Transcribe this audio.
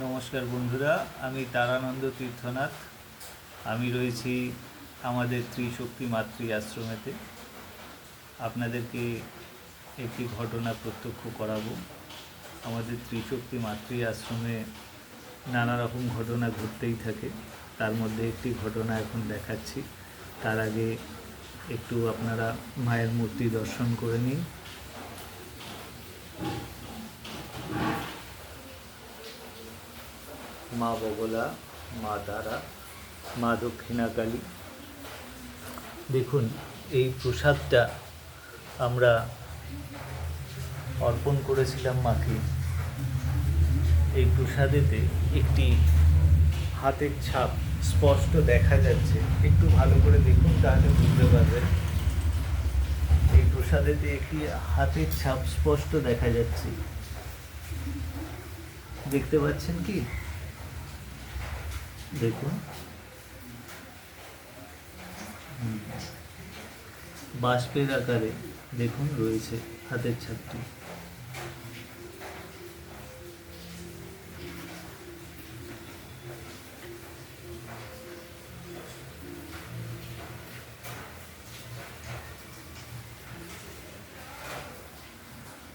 নমস্কার বন্ধুরা, আমি তারানন্দ তীর্থনাথ। আমি রয়েছি আমাদের ত্রিশক্তি মাতৃ আশ্রমেতে। আপনাদেরকে একটি ঘটনা প্রত্যক্ষ করাবো। আমাদের ত্রিশক্তি মাতৃ আশ্রমে নানা রকম ঘটনা ঘটতেই থাকে। তার মধ্যে একটি ঘটনা এখন দেখাচ্ছি। তার আগে একটু আপনারা মায়ের মূর্তি দর্শন করে নিন। মা বগলা, মা তারা, মা দক্ষিণাকালী। দেখুন, এই প্রসাদটা আমরা অর্পণ করেছিলাম মাকে। এই প্রসাদেতে একটি হাতের ছাপ স্পষ্ট দেখা যাচ্ছে। একটু ভালো করে দেখুন, তাহলে বুঝতে পারবেন। এই প্রসাদেতে একটি হাতের ছাপ স্পষ্ট দেখা যাচ্ছে। দেখতে পাচ্ছেন কি? দেখুন। বাষ্পের আকারে দেখুন রয়েছে হাতের ছাপটি